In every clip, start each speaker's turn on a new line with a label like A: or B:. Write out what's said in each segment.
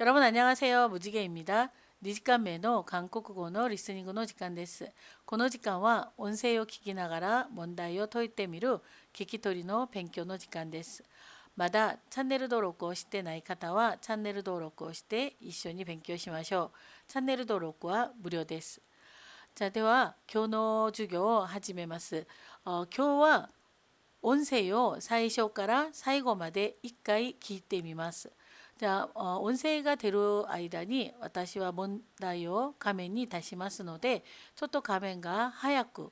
A: 여러분 안녕하세요. 무지개입니다. 2時間目の韓国語のリスニングの時間です。この時間は音声を聞きながら問題を解いてみる聞き取りの勉強の時間です。まだチャンネル登録をしてない方はチャンネル登録をして一緒に勉強しましょう。チャンネル登録は無料です。じゃあでは今日の授業を始めます。어今日は音声を最初から最後まで一回聞いてみます。 じゃあ、音声が出る間に私は問題を画面に出しますので、ちょっと画面が早く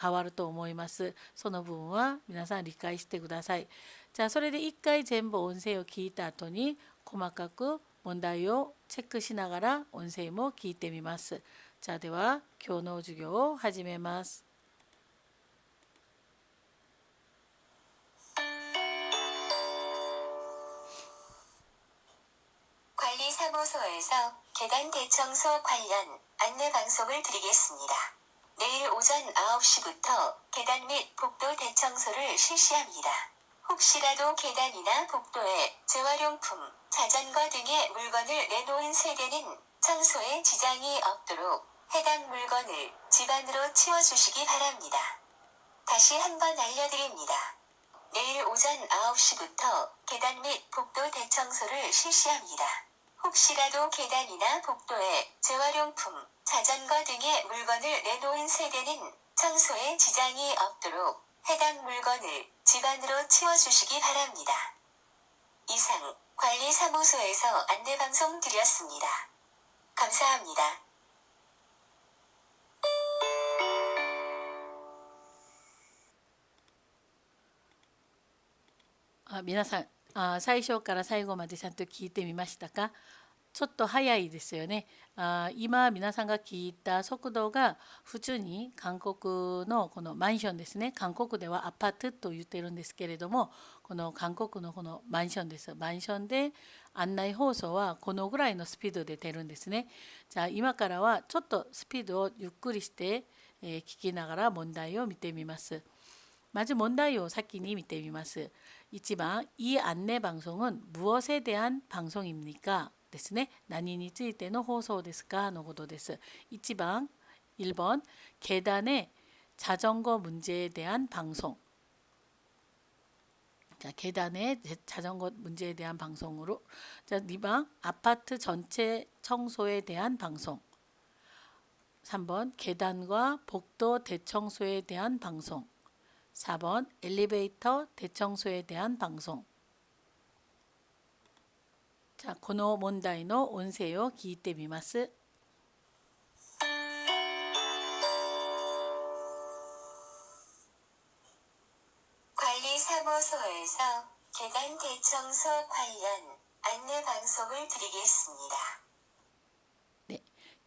A: 変わると思います。その分は皆さん理解してください。じゃあ、それで一回全部音声を聞いた後に細かく問題をチェックしながら音声も聞いてみます。じゃあ、では今日の授業を始めます。
B: 사무소에서 계단 대청소 관련 안내 방송을 드리겠습니다. 내일 오전 9시부터 계단 및 복도 대청소를 실시합니다. 혹시라도 계단이나 복도에 재활용품, 자전거 등의 물건을 내놓은 세대는 청소에 지장이 없도록 해당 물건을 집 안으로 치워주시기 바랍니다. 다시 한번 알려드립니다. 내일 오전 9시부터 계단 및 복도 대청소를 실시합니다. 혹시라도 계단이나 복도에 재활용품, 자전거 등의 물건을 내놓은 세대는 청소에 지장이 없도록 해당 물건을 집안으로 치워주시기 바랍니다. 이상 관리사무소에서 안내방송 드렸습니다. 감사합니다.
A: 아, 미나상 あ最初から最後までちゃんと聞いてみましたか？ちょっと早いですよね。あ今皆さんが聞いた速度が普通に韓国のこのマンションですね。韓国ではアパートと言ってるんですけれども、この韓国のこのマンションです。マンションで案内放送はこのぐらいのスピードで出るんですね。じゃあ今からはちょっとスピードをゆっくりして、え聞きながら問題を見てみます。まず問題を先に見てみます。 1번 이 안내 방송은 무엇에 대한 방송입니까? ですね。何についての放送ですかのことです。1번 1번 계단의 자전거 문제에 대한 방송. 자, 계단의 자전거 문제에 대한 방송으로 자, 2번 아파트 전체 청소에 대한 방송. 3번 계단과 복도 대청소에 대한 방송. 4번 엘리베이터 대청소에 대한 방송. 자, 고노 몬다이노 온세요. 기이테 미마스.
B: 관리사무소에서 계단 대청소 관련 안내 방송을 드리겠습니다.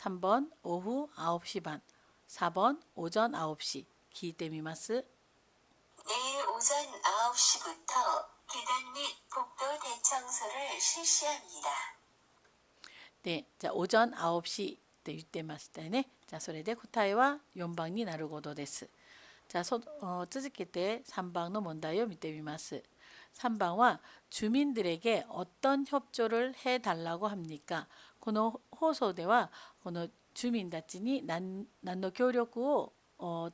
A: 3번 오후 9시 반, 4번 오전 9시 기이때미마스
B: 내일 오전 9시부터 계단 및 복도 대청소를 실시합니다.
A: 네, 자 오전 9시 때 유때마스 때네. 자, 소래대 코타이와 연방이 나르고도 데스. 자, 소, 어, 쯔즈키 때 3방의 뭔다요? 밑에 미마스. 3番は 주민들에게 어떤 협조를 해달라고 합니까? この放送ではこの住民たちに何何の協力を어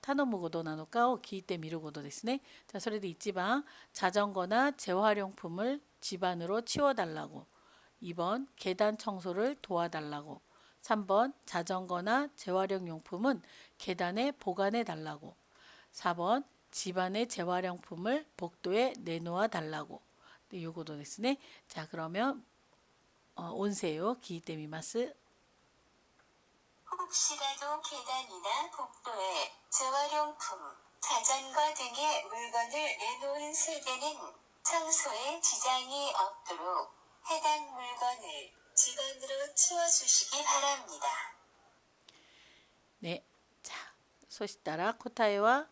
A: 頼むことなのかを聞いてみることですね。じゃあそれで1番 자전거나 재활용품을 집 안으로 치워달라고 2번 계단 청소를 도와달라고 3번 자전거나 재활용 용품은 계단에 보관해 달라고 4번 집안의 재활용품을 복도에 내놓아 달라고 요구도 됐으네. 자 그러면 어, 온세요. 기이때미마스.
B: 혹시라도 계단이나 복도에 재활용품, 자전거 등의 물건을 내놓은 세대는 청소에 지장이 없도록 해당 물건을 집안으로 치워주시기 바랍니다.
A: 네, 자 소식 따라 코타에와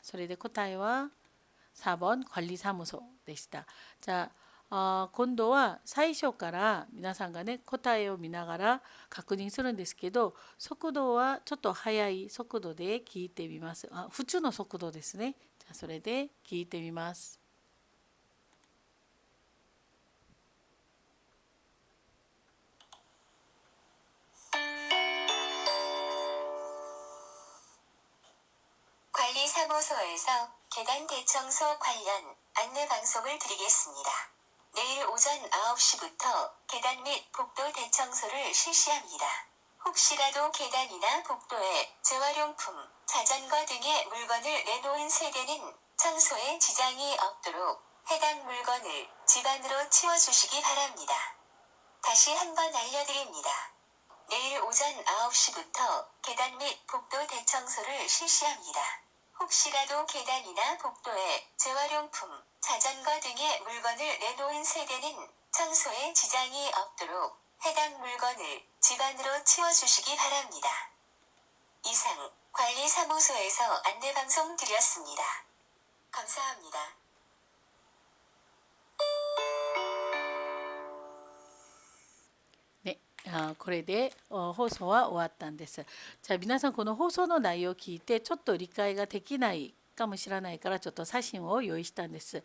A: 자, それで答えは 4번 관리사무소 でした。じゃあ、あ今度は最初から皆さんがね答えを見ながら確認するんですけど速度はちょっと速い速度で聞いてみます。あ普通の速度ですね。じゃあそれで聞いてみます。
B: 관리사무소에서 계단 대청소 관련 안내 방송을 드리겠습니다. 내일 오전 9시부터 계단 및 복도 대청소를 실시합니다. 혹시라도 계단이나 복도에 재활용품, 자전거 등의 물건을 내놓은 세대는 청소에 지장이 없도록 해당 물건을 집 안으로 치워주시기 바랍니다. 다시 한번 알려드립니다. 내일 오전 9시부터 계단 및 복도 대청소를 실시합니다. 혹시라도 계단이나 복도에 재활용품, 자전거 등의 물건을 내놓은 세대는 청소에 지장이 없도록 해당 물건을 집 안으로 치워주시기 바랍니다. 이상 관리사무소에서 안내방송 드렸습니다. 감사합니다.
A: あこれで放送は終わったんです。じゃあ皆さんこの放送の内容を聞いてちょっと理解ができないかもしれないからちょっと写真を用意したんです。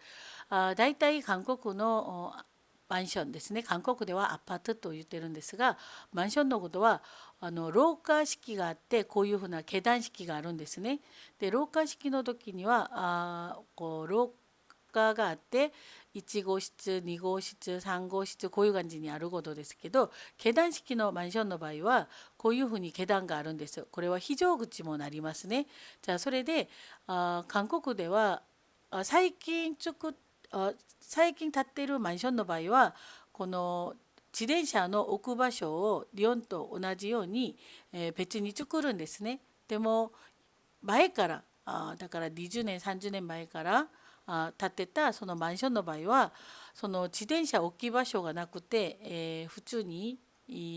A: あだいたい韓国のマンションですね韓国ではアパートと言ってるんですがマンションのことはあの廊下式があってこういうふうな계단式があるんですね。で廊下式の時にはあこう廊下があって1号室2号室3号室こういう感じにあることですけど階段式のマンションの場合はこういうふうに階段があるんですこれは非常口もなりますねじゃあそれであ韓国では最近作あ最近建っているマンションの場合はこの自転車の置く場所をリオンと同じように、え別に作るんですね。でも前からあだから20年30年前からあ建てたそのマンションの場合はその自転車置き場所がなくて、えー普通に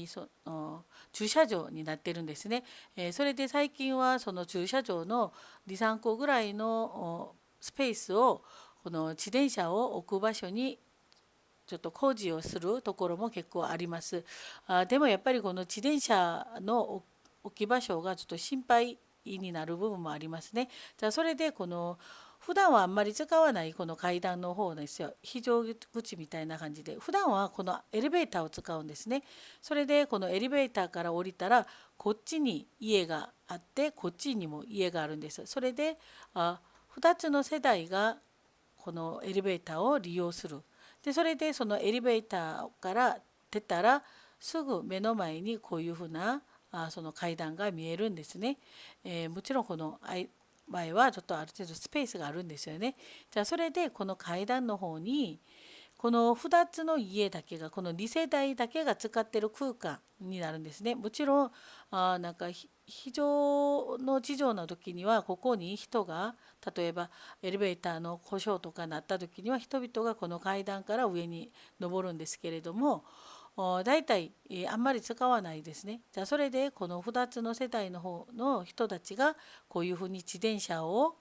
A: その駐車場になってるんですね。えーそれで最近はその駐車場の23個ぐらいのスペースをこの自転車を置く場所にちょっと工事をするところも結構あります。あでもやっぱりこの自転車の置置き場所がちょっと心配になる部分もありますね。じゃあそれでこの普段はあんまり使わないこの階段の方ですよ非常口みたいな感じで普段はこのエレベーターを使うんですね。それでこのエレベーターから降りたらこっちに家があってこっちにも家があるんです。それであ2つの世代がこのエレベーターを利用する。でそれでそのエレベーターから出たらすぐ目の前にこういうふうなあその階段が見えるんですね。えーもちろんこのあい前はちょっとある程度スペースがあるんですよね。じゃあそれでこの階段の方にこの2つの家だけがこの2世代だけが使ってる空間になるんですね。もちろんあなんか非常の事情の時にはここに人が例えばエレベーターの故障とかなった時には人々がこの階段から上に登るんですけれども大体、あんまり使わないですね。じゃあそれでこの2つの世代の方の人たちがこういうふうに自転車を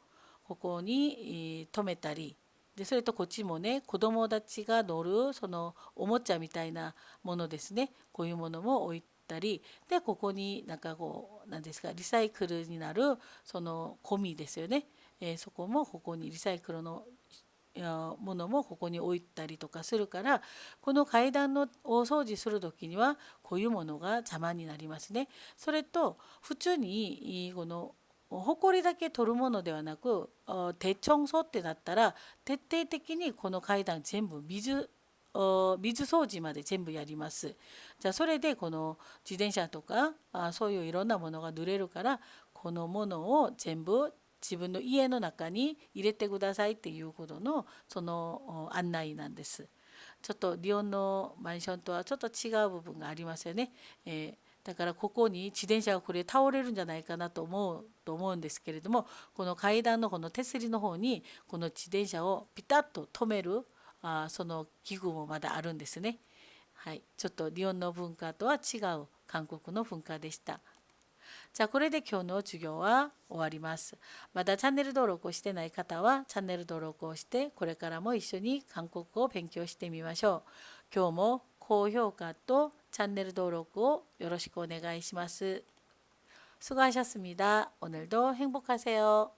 A: ここに、止めたりでそれとこっちもね子供たちが乗るそのおもちゃみたいなものですねこういうものも置いたりでここになんかこう何ですかリサイクルになるそのゴミですよね、えーそこもここにリサイクルのものもここに置いたりとかするからこの階段のお掃除する時にはこういうものが邪魔になりますね。それと普通にこの埃だけ取るものではなく手청そってなったら徹底的にこの階段全部水水掃除まで全部やります。じゃあそれでこの自転車とかあそういういろんなものが濡れるからこのものを全部自分の家の中に入れてくださいっていうことのその案内なんです。ちょっとリオンのマンションとはちょっと違う部分がありますよね。えーだからここに自転車がこれ倒れるんじゃないかなと思うと思うんですけれどもこの階段のこの手すりの方にこの自転車をピタッと止めるあその器具もまだあるんですね。はい、ちょっとリオンの文化とは違う韓国の文化でした。じゃあこれで今日の授業は終わります。まだチャンネル登録をしてない方はチャンネル登録をしてこれからも一緒に韓国語を勉強してみましょう。今日も高評価とチャンネル登録をよろしくお願いします。수고하셨습니다. 오늘도 행복하세요.